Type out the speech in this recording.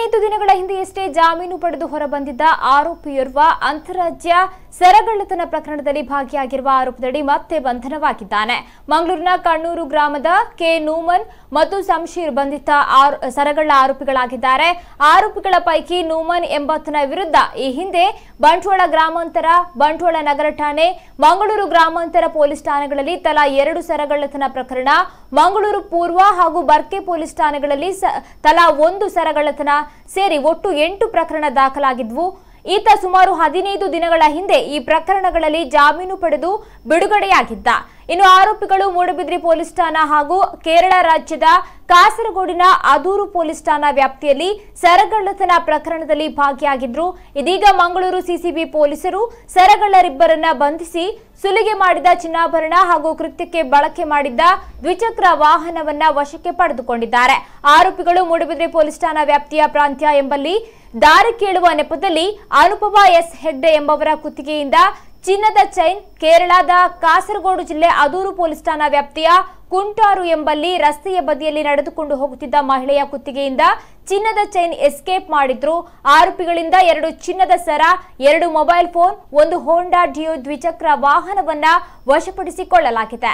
ಹದಿನೈದು ದಿನಗಳ ಹಿಂದೆಯಷ್ಟೇ ಜಾಮೀನು ಪಡೆದು ಹೊರಬಂದಿದ್ದ ಆರೋಪಿಯೋರ್ವ ಅಂತಾರಾಜ್ಯ ಸರಗಳ್ಳತನ ಪ್ರಕರಣದಲ್ಲಿ ಭಾಗಿಯಾಗಿರುವ ಆರೋಪದಡಿ ಮತ್ತೆ ಬಂಧನವಾಗಿದ್ದಾನೆ. ಮಂಗಳೂರಿನ ಕಣ್ಣೂರು ಗ್ರಾಮದ ಕೆ ನೂಮನ್ ಮತ್ತು ಸಂಶೀರ್ ಬಂಧಿತ ಸರಗಳ್ಳ ಆರೋಪಿಗಳಾಗಿದ್ದಾರೆ. ಆರೋಪಿಗಳ ಪೈಕಿ ನೂಮನ್ ಎಂಬತ್ತನ ವಿರುದ್ಧ ಈ ಹಿಂದೆ ಬಂಟ್ವಾಳ ಗ್ರಾಮಾಂತರ, ಬಂಟ್ವಾಳ ನಗರ ಠಾಣೆ, ಮಂಗಳೂರು ಗ್ರಾಮಾಂತರ ಪೊಲೀಸ್ ಠಾಣೆಗಳಲ್ಲಿ ತಲಾ ಎರಡು ಸರಗಳ್ಳತನ ಪ್ರಕರಣ, ಮಂಗಳೂರು ಪೂರ್ವ ಹಾಗೂ ಬರ್ಕೆ ಪೊಲೀಸ್ ಠಾಣೆಗಳಲ್ಲಿ ತಲಾ ಒಂದು ಸರಗಳ್ಳತನ ಸೇರಿ ಒಟ್ಟು ಎಂಟು ಪ್ರಕರಣ ದಾಖಲಾಗಿದ್ವು. ಈತ ಸುಮಾರು ಹದಿನೈದು ದಿನಗಳ ಹಿಂದೆ ಈ ಪ್ರಕರಣಗಳಲ್ಲಿ ಜಾಮೀನು ಪಡೆದು ಬಿಡುಗಡೆಯಾಗಿದ್ದ. ಇನ್ನು ಆರೋಪಿಗಳು ಮೂಡಬಿದ್ರಿ ಪೊಲೀಸ್ ಠಾಣಾ ಹಾಗೂ ಕೇರಳ ರಾಜ್ಯದ ಕಾಸರಗೋಡಿನ ಅದೂರು ಪೊಲೀಸ್ ಠಾಣಾ ವ್ಯಾಪ್ತಿಯಲ್ಲಿ ಸರಗಳ್ಳತನ ಪ್ರಕರಣದಲ್ಲಿ ಭಾಗಿಯಾಗಿದ್ರು. ಇದೀಗ ಮಂಗಳೂರು ಸಿಸಿಬಿ ಪೊಲೀಸರು ಸರಗಳ್ಳರಿಬ್ಬರನ್ನ ಬಂಧಿಸಿ ಸುಲಿಗೆ ಮಾಡಿದ ಚಿನ್ನಾಭರಣ ಹಾಗೂ ಕೃತ್ಯಕ್ಕೆ ಬಳಕೆ ಮಾಡಿದ್ದ ದ್ವಿಚಕ್ರ ವಾಹನವನ್ನ ವಶಕ್ಕೆ ಪಡೆದುಕೊಂಡಿದ್ದಾರೆ. ಆರೋಪಿಗಳು ಮೂಡಬಿದ್ರಿ ಪೊಲೀಸ್ ಠಾಣಾ ವ್ಯಾಪ್ತಿಯ ಪ್ರಾಂತ್ಯ ಎಂಬಲ್ಲಿ ದಾರಿ ಕೇಳುವ ನೆಪದಲ್ಲಿ ಅನುಪಮ ಎಸ್ ಹೆಗ್ಡೆ ಎಂಬವರ ಕುತ್ತಿಗೆಯಿಂದ ಚಿನ್ನದ ಚೈನ್ ಕೇರಳದ ಕಾಸರಗೋಡು ಜಿಲ್ಲೆ ಅದೂರು ಪೊಲೀಸ್ ಠಾಣಾ ವ್ಯಾಪ್ತಿಯ ಕುಂಟಾರು ಎಂಬಲ್ಲಿ ರಸ್ತೆಯ ಬದಿಯಲ್ಲಿ ನಡೆದುಕೊಂಡು ಹೋಗುತ್ತಿದ್ದ ಮಹಿಳೆಯ ಕುತ್ತಿಗೆಯಿಂದ ಚಿನ್ನದ ಚೈನ್ ಎಸ್ಕೇಪ್ ಮಾಡಿದ್ರು. ಆರೋಪಿಗಳಿಂದ ಎರಡು ಚಿನ್ನದ ಸರ, ಎರಡು ಮೊಬೈಲ್ ಫೋನ್, ಒಂದು ಹೋಂಡಾ ಡಿಯೋ ದ್ವಿಚಕ್ರ ವಾಹನವನ್ನ ವಶಪಡಿಸಿಕೊಳ್ಳಲಾಗಿದೆ.